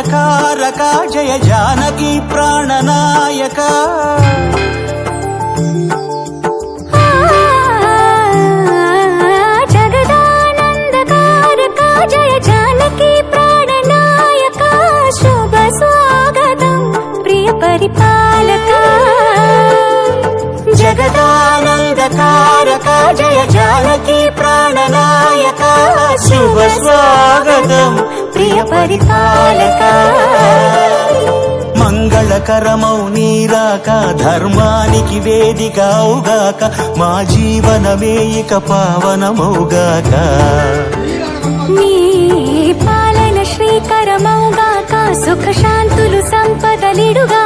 తారక జయ జానకి ప్రాణనాయక. జగదానందకారక జయ జానకి ప్రాణనాయక. శుభ స్వాగతం ప్రియ పరిపాలక. జగదానందకారక జయ జానకి ప్రాణనాయక. శుభ స్వాగతం పరిపాలక మంగళకరమౌ నీరాక ధర్మానికి వేదిక అవుగాక మా జీవనమే ఇక పావనమౌగాక. నీ పాలన శ్రీకరమౌగాక సుఖ శాంతులు సంపదలిడుగా.